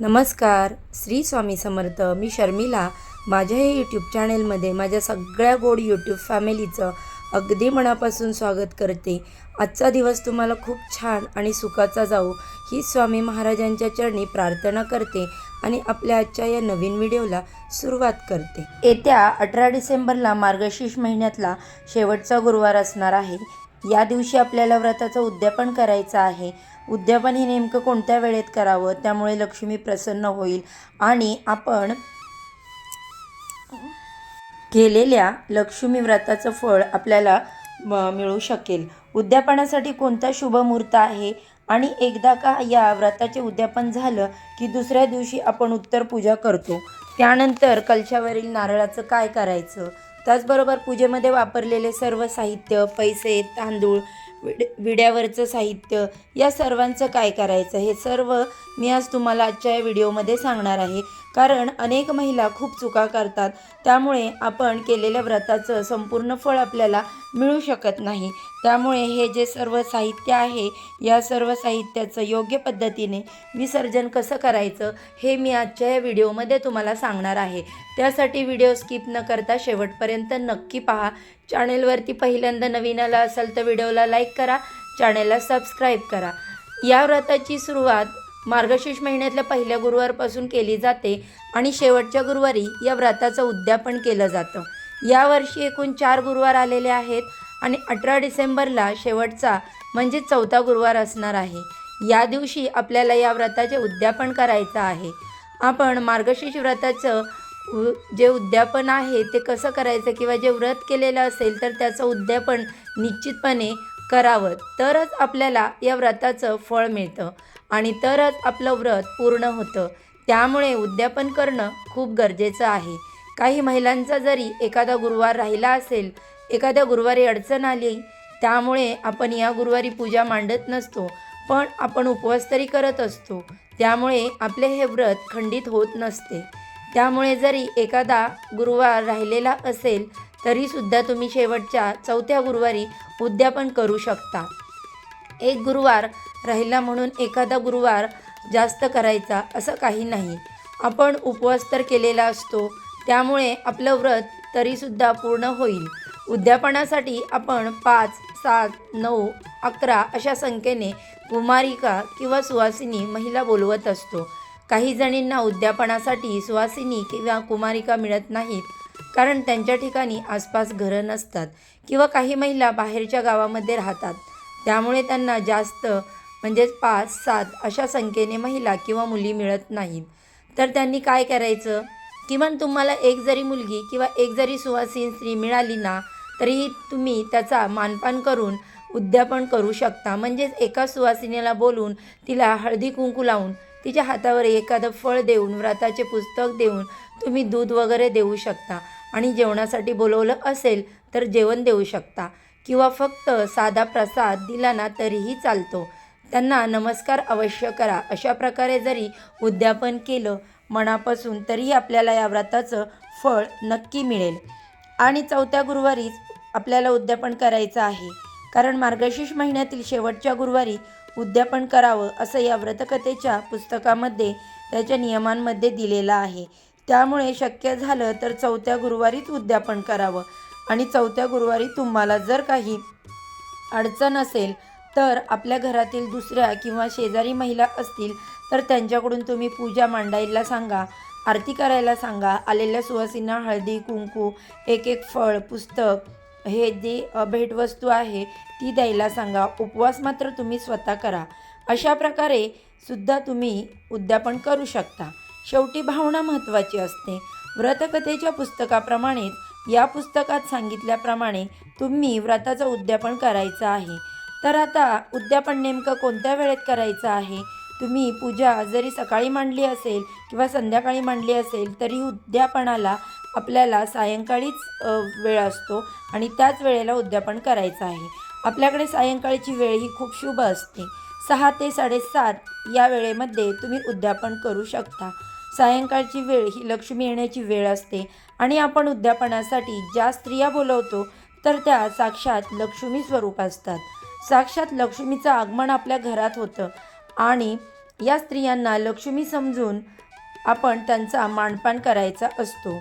नमस्कार श्री स्वामी समर्थ. मी शर्मिला. माझ्या हे यूट्यूब चॅनेलमध्ये माझ्या सगळ्या गोड यूट्यूब फॅमिलीचं अगदी मनापासून स्वागत करते. आजचा दिवस तुम्हाला खूप छान आणि सुखाचा जाऊ ही स्वामी महाराजांच्या चरणी प्रार्थना करते आणि आपल्या आजच्या या नवीन व्हिडिओला सुरुवात करते. येत्या अठरा डिसेंबरला मार्गशीर्ष महिन्यातला शेवटचा गुरुवार असणार आहे. या दिवशी आपल्याला व्रताचं उद्यापन करायचं आहे. उद्यापन हे नेमकं कोणत्या वेळेत करावं? त्यामुळे लक्ष्मी प्रसन्न होईल. आणि आपण केलेल्या लक्ष्मी व्रताचं फळ आपल्याला म- मिळू शकेल. उद्यापनासाठी कोणता शुभ मुहूर्त आहे? आणि एकदा का या व्रताचे उद्यापन झालं की दुसऱ्या दिवशी आपण उत्तर पूजा करतो? त्यानंतर कलशावरील नारळाचं काय करायचं? त्याचबरोबर पूजेमध्ये वापरलेले सर्व साहित्य पैसे तांदूळ विड विड्यावरचं साहित्य या सर्वांचं काय करायचं? हे सर्व मी आज तुम्हाला आजच्या या व्हिडिओमध्ये सांगणार आहे. कारण अनेक महिला खूप चुका करतात. त्यामुळे आपण केलेल्या व्रताचं संपूर्ण फळ आपल्याला मिळू शकत नाही. त्यामुळे हे जे सर्व साहित्य आहे या सर्व साहित्याचं योग्य पद्धतीने विसर्जन कसं करायचं हे मी आजच्या या व्हिडिओमध्ये तुम्हाला सांगणार आहे. त्यासाठी व्हिडिओ स्किप न करता शेवटपर्यंत नक्की पहा. चॅनेलवरती पहिल्यांदा नवीन आला असाल तर व्हिडिओला लाईक करा चॅनेलला सबस्क्राईब करा. या व्रताची सुरुवात मार्गशीर्ष महिन्यातल्या पहिल्या गुरुवारपासून केली जाते आणि शेवटच्या गुरुवारी या व्रताचं उद्यापन केलं जातं. यावर्षी एकूण चार गुरुवार आलेले आहेत आणि अठरा डिसेंबरला शेवटचा म्हणजे चौथा गुरुवार असणार आहे. या दिवशी आपल्याला या व्रताचे उद्यापन करायचं आहे. आपण मार्गशीर्ष व्रताचं उ- जे उद्यापन आहे ते कसं करायचं किंवा जे व्रत केलेलं असेल तर त्याचं उद्यापन निश्चितपणे करावं. तरच आपल्याला या व्रताचं फळ मिळतं आणि तरच आपलं व्रत पूर्ण होतं. त्यामुळे उद्यापन करणं खूप गरजेचं आहे. काही महिलांचा जरी एखादा गुरुवार राहिला असेल एखाद्या गुरुवारी अडचण आली त्यामुळे आपण या गुरुवारी पूजा मांडत नसतो पण आपण उपवास तरी करत असतो. त्यामुळे आपले हे व्रत खंडित होत नसते. त्यामुळे जरी एखादा गुरुवार राहिलेला असेल तरीसुद्धा तुम्ही शेवटच्या चौथ्या गुरुवारी उद्यापन करू शकता. एक गुरुवार राहिला म्हणून एखादा गुरुवार जास्त करायचा असं काही नाही. आपण उपवास तर केलेला असतो त्यामुळे आपलं व्रत तरीसुद्धा पूर्ण होईल. उद्यापनासाठी आपण पाच सात नऊ अकरा अशा संख्येने कुमारिका किंवा सुवासिनी महिला बोलवत असतो. काही जणींना उद्यापनासाठी सुवासिनी किंवा कुमारिका मिळत नाहीत कारण त्यांच्या ठिकाणी आसपास घरं नसतात किंवा काही महिला बाहेरच्या गावामध्ये राहतात. त्यामुळे त्यांना जास्त म्हणजेच पाच सात अशा संख्येने महिला किंवा मुली मिळत नाहीत. तर त्यांनी काय करायचं? किमान तुम्हाला एक जरी मुलगी किंवा एक जरी सुवासीन स्त्री मिळाली ना तरीही तुम्ही त्याचा मानपान करून उद्यापन करू शकता. म्हणजेच एका सुवासिनीला बोलून तिला हळदी कुंकू लावून तिच्या हातावर एखादं फळ देऊन व्रताचे पुस्तक देऊन तुम्ही दूध वगैरे देऊ शकता. आणि जेवणासाठी बोलवलं असेल तर जेवण देऊ शकता. किंवा फक्त साधा प्रसाद दिला ना तरीही चालतो. त्यांना नमस्कार अवश्य करा. अशा प्रकारे जरी उद्यापन केलं मनापासून तरीही आपल्याला या व्रताचं फळ नक्की मिळेल. आणि चौथ्या गुरुवारीच आपल्याला उद्यापन करायचं आहे. कारण मार्गशीर्ष महिन्यातील शेवटच्या गुरुवारी उद्यापन करावं असं या व्रतकथेच्या पुस्तकामध्ये त्याच्या नियमांमध्ये दिलेलं आहे. त्यामुळे शक्य झालं तर चौथ्या गुरुवारीच उद्यापन करावं. आणि चौथ्या गुरुवारी तुम्हाला जर काही अडचण असेल तर आपल्या घरातील दुसऱ्या किंवा शेजारी महिला असतील तर त्यांच्याकडून तुम्ही पूजा मांडायला सांगा आरती करायला सांगा आलेल्या सुवासींना हळदी कुंकू एक एक फळ पुस्तक हे जे भेटवस्तू आहे ती द्यायला सांगा. उपवास मात्र तुम्ही स्वतः करा. अशा प्रकारे सुद्धा तुम्ही उद्यापन करू शकता. शेवटी भावना महत्त्वाची असते. व्रतकथेच्या पुस्तकाप्रमाणेच या पुस्तकात सांगितल्याप्रमाणे तुम्ही व्रताचं उद्यापन करायचं आहे. तर आता उद्यापन नेमकं कोणत्या वेळेत करायचं आहे? तुम्ही पूजा जरी सकाळी मांडली असेल किंवा संध्याकाळी मांडली असेल तरी उद्यापनाला आपल्याला सायंकाळीच वेळ असतो आणि त्याच वेळेला उद्यापन करायचं आहे. आपल्याकडे सायंकाळची वेळ ही खूप शुभ असते. सहा ते साडेसात या वेळेमध्ये तुम्ही उद्यापन करू शकता. सायंकाळची वेळ ही लक्ष्मी येण्याची वेळ असते आणि आपण उद्यापनासाठी ज्या स्त्रिया बोलवतो तर त्या साक्षात लक्ष्मी स्वरूप असतात. साक्षात लक्ष्मीचं आगमन आपल्या घरात होतं आणि या स्त्रियांना लक्ष्मी समजून आपण त्यांचा मानपान करायचा असतो.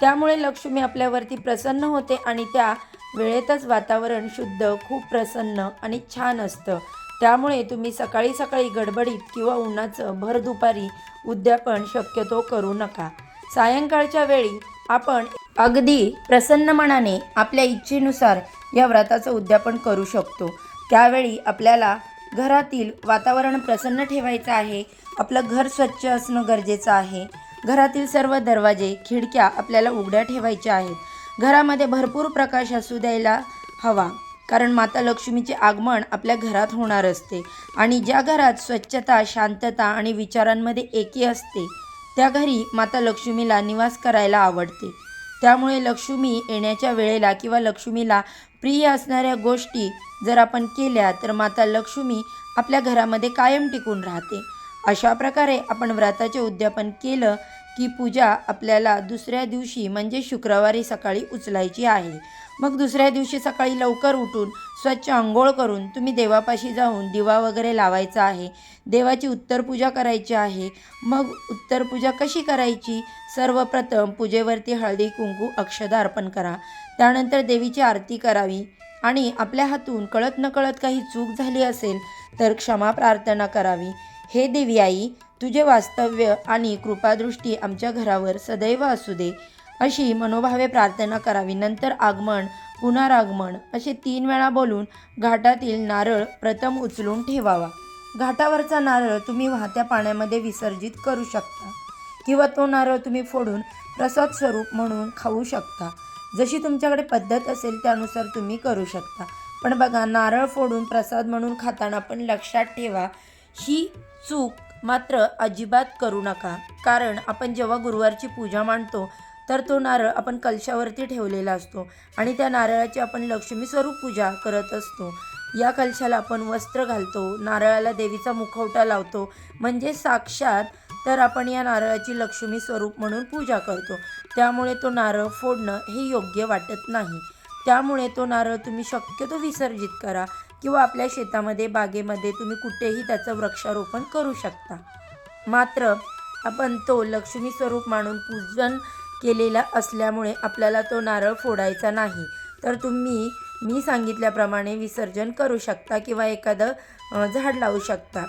त्यामुळे लक्ष्मी आपल्यावरती प्रसन्न होते आणि त्या वेळेतच वातावरण शुद्ध खूप प्रसन्न आणि छान असतं. त्यामुळे तुम्ही सकाळी सकाळी गडबडीत किंवा उन्हाचं भर दुपारी उद्यापन शक्यतो करू नका. सायंकाळच्या वेळी आपण अगदी प्रसन्न मनाने आपल्या इच्छेनुसार या व्रताचं उद्यापन करू शकतो. त्यावेळी आपल्याला घरातील वातावरण प्रसन्न ठेवायचं आहे. आपलं घर स्वच्छ असणं गरजेचं आहे. घरातील सर्व दरवाजे खिडक्या आपल्याला उघड्या ठेवायच्या आहेत. घरामध्ये भरपूर प्रकाश असू द्यायला हवा. कारण माता लक्ष्मीचे आगमन आपल्या घरात होणार असते आणि ज्या घरात स्वच्छता शांतता आणि विचारांमध्ये एकी असते त्या घरी माता लक्ष्मीला निवास करायला आवडते. त्यामुळे लक्ष्मी येण्याच्या वेळेला किंवा लक्ष्मीला प्रिय असणाऱ्या गोष्टी जर आपण केल्या तर माता लक्ष्मी आपल्या घरामध्ये कायम टिकून राहते. अशा प्रकारे आपण व्रताचे उद्यापन केलं की पूजा आपल्याला दुसऱ्या दिवशी म्हणजे शुक्रवारी सकाळी उचलायची आहे. मग दुसऱ्या दिवशी सकाळी लवकर उठून स्वच्छ आंघोळ करून तुम्ही देवापाशी जाऊन दिवा वगैरे लावायचा आहे. देवाची उत्तर पूजा करायची आहे. मग उत्तर पूजा कशी करायची? सर्वप्रथम पूजेवरती हळदी कुंकू अक्षदा अर्पण करा. त्यानंतर देवीची आरती करावी. आणि आपल्या हातून कळत नकळत काही चूक झाली असेल तर क्षमा प्रार्थना करावी. हे देवी आई तुझे वास्तव्य आणि कृपादृष्टी आमच्या घरावर सदैव असू दे. अशी मनोभावे प्रार्थना करावी. नंतर आगमन पुनरागमन असे तीन वेळा बोलून घाटातील नारळ प्रथम उचलून ठेवावा. घाटावरचा नारळ तुम्ही वाहत्या पाण्यामध्ये विसर्जित करू शकता किंवा तो नारळ तुम्ही फोडून प्रसाद स्वरूप म्हणून खाऊ शकता. जशी तुमच्याकडे पद्धत असेल त्यानुसार तुम्ही करू शकता. पण बघा नारळ फोडून प्रसाद म्हणून खाताना पण लक्षात ठेवा ही चूक मात्र अजिबात करू नका. कारण आपण जेव्हा गुरुवारची पूजा मांडतो तर तो नारळ आपण कलशावरती ठेवलेला असतो आणि त्या नारळाची आपण लक्ष्मी स्वरूप पूजा करत असतो. या कलशाला आपण वस्त्र घालतो नारळाला देवीचा मुखवटा लावतो. म्हणजे साक्षात तर आपण या नारळाची लक्ष्मी स्वरूप म्हणून पूजा करतो. त्यामुळे तो नारळ फोडणं हे योग्य वाटत नाही. त्यामुळे तो नारळ तुम्ही शक्यतो विसर्जित करा किंवा आपल्या शेतामध्ये बागेमध्ये तुम्ही कुठेही त्याचं वृक्षारोपण करू शकता. मात्र आपण तो लक्ष्मी स्वरूप मानून पूजन केलेला असल्यामुळे आपल्याला तो नारळ फोडायचा नाही. तर तुम्ही मी सांगितल्याप्रमाणे विसर्जन करू शकता किंवा एखादं झाड लावू शकता.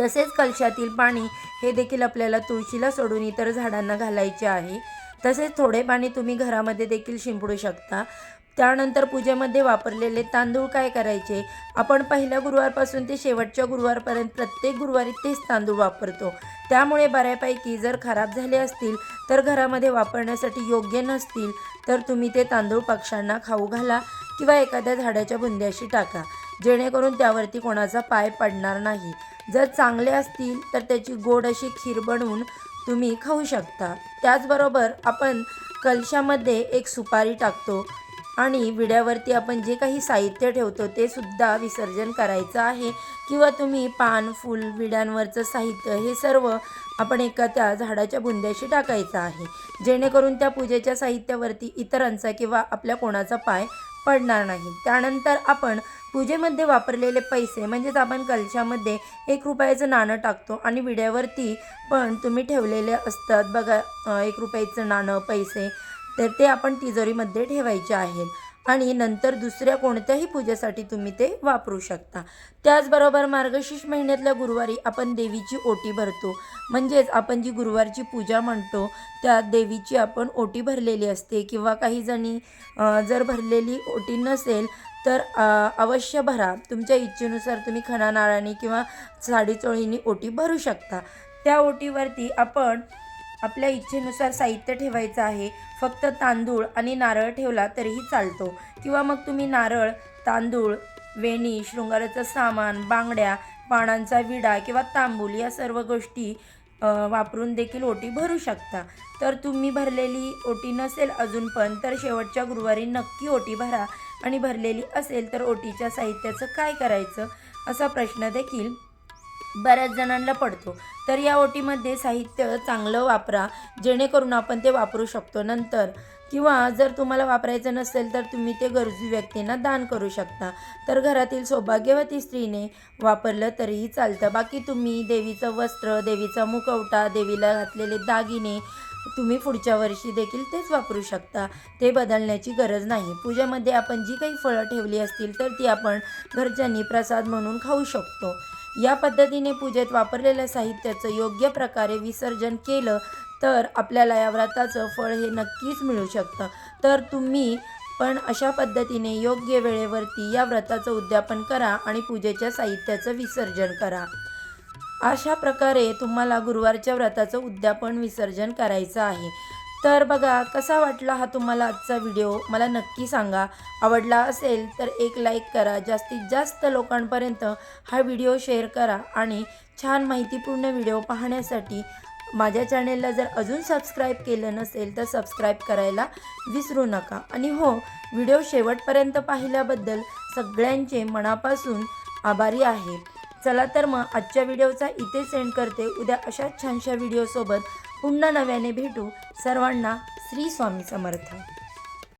तसेच कलशातील पाणी हे देखील आपल्याला तुळशीला सोडून इतर झाडांना घालायचे आहे. तसेच थोडे पाणी तुम्ही घरामध्ये देखील शिंपडू शकता. त्यानंतर पूजेमध्ये वापरलेले तांदूळ काय करायचे? आपण पहिल्या गुरुवारपासून ते शेवटच्या गुरुवारपर्यंत प्रत्येक गुरुवारी तेच तांदूळ वापरतो. त्यामुळे बऱ्यापैकी जर खराब झाले असतील तर घरामध्ये वापरण्यासाठी योग्य नसतील तर तुम्ही ते तांदूळ पक्ष्यांना खाऊ घाला किंवा एखाद्या झाडाच्या बुंद्याशी टाका जेणेकरून त्यावरती कोणाचा पाय पडणार नाही. जर चांगले असतील तर त्याची गोड अशी खीर बनवून तुम्ही खाऊ शकता. त्याचबरोबर आपण कलशामध्ये एक सुपारी टाकतो. आणि विड्यावरती आपण जे काही साहित्य ठेवतो ते सुद्धा विसर्जन करायचं आहे. किंवा तुम्ही पान फूल विड्यांवरचं साहित्य हे सर्व आपण एका त्या झाडाच्या बुंद्याशी टाकायचं आहे. जेणेकरून त्या पूजेच्या साहित्यावरती इतरांचा किंवा आपल्या कोणाचा पाय पडणार नाही. त्यानंतर आपण पूजेमध्ये वापरलेले पैसे म्हणजेच आपण कलशामध्ये एक रुपयाचं नाणं टाकतो आणि विड्यावरती पण तुम्ही ठेवलेले असतात. बघा एक रुपयाचं नाणं पैसे तर ते आपण तिजोरीमध्ये ठेवायचे आहेत. आणि नंतर दुसऱ्या कोणत्याही पूजेसाठी तुम्ही ते वापरू शकता. त्याचबरोबर मार्गशीर्ष महिन्यातल्या गुरुवारी आपण देवीची ओटी भरतो. म्हणजेच आपण जी गुरुवारची पूजा म्हणतो त्या देवीची आपण ओटी भरलेली असते. किंवा काही जणी जर भरलेली ओटी नसेल तर अवश्य भरा. तुमच्या इच्छेनुसार तुम्ही खणानाळाने किंवा साडीचोळीने ओटी भरू शकता. त्या ओटीवरती आपण आपल्या इच्छेनुसार साहित्य ठेवायचं आहे. फक्त तांदूळ आणि नारळ ठेवला तरीही चालतो. किंवा मग तुम्ही नारळ तांदूळ वेणी शृंगाराचं सामान बांगड्या पानांचा विडा किंवा तांबूल या सर्व गोष्टी वापरून देखील ओटी भरू शकता. तर तुम्ही भरलेली ओटी नसेल अजून पण तर शेवटच्या गुरुवारी नक्की ओटी भरा. आणि भरलेली असेल तर ओटीच्या साहित्याचं काय करायचं? असा प्रश्न देखील बऱ्याच जणांना पडतो. तर या ओटीमध्ये साहित्य चांगलं वापरा जेणेकरून आपण ते वापरू शकतो नंतर. किंवा जर तुम्हाला वापरायचं नसेल तर तुम्ही ते गरजू व्यक्तींना दान करू शकता. तर घरातील सौभाग्यवती स्त्रीने वापरलं तरीही चालतं. बाकी तुम्ही देवीचं वस्त्र देवीचा मुखवटा देवीला घातलेले दागिने तुम्ही पुढच्या वर्षी देखील तेच वापरू शकता. ते बदलण्याची गरज नाही. पूजेमध्ये आपण जी काही फळं ठेवली असतील तर ती आपण घरच्यांनी प्रसाद म्हणून खाऊ शकतो. या पद्धतीने पूजेत वापरलेल्या साहित्याचं योग्य प्रकारे विसर्जन केलं तर आपल्याला या व्रताचं फळ हे नक्कीच मिळू शकतं. तर तुम्ही पण अशा पद्धतीने योग्य वेळेवरती या व्रताचं उद्यापन करा आणि पूजेच्या साहित्याचं विसर्जन करा. अशा प्रकारे तुम्हाला गुरुवारच्या व्रताचं उद्यापन विसर्जन करायचं आहे. तर बघा कसा वाटला हा तुम्हाला आजचा व्हिडिओ? मला नक्की सांगा. आवडला असेल तर एक लाईक करा. जास्तीत जास्त लोकांपर्यंत हा व्हिडिओ शेअर करा आणि छान माहितीपूर्ण व्हिडिओ पाहण्यासाठी माझ्या चॅनेलला जर अजून सबस्क्राईब केलं नसेल तर सबस्क्राईब करायला विसरू नका. आणि हो व्हिडिओ शेवटपर्यंत पाहिल्याबद्दल सगळ्यांचे मनापासून आभारी आहे. चला तर मग आजच्या व्हिडिओचा इथे सेंड करते. उद्या अशाच छानशा व्हिडिओसोबत पुन्हा नव्याने भेटू सर्वांना श्री स्वामी समर्थ.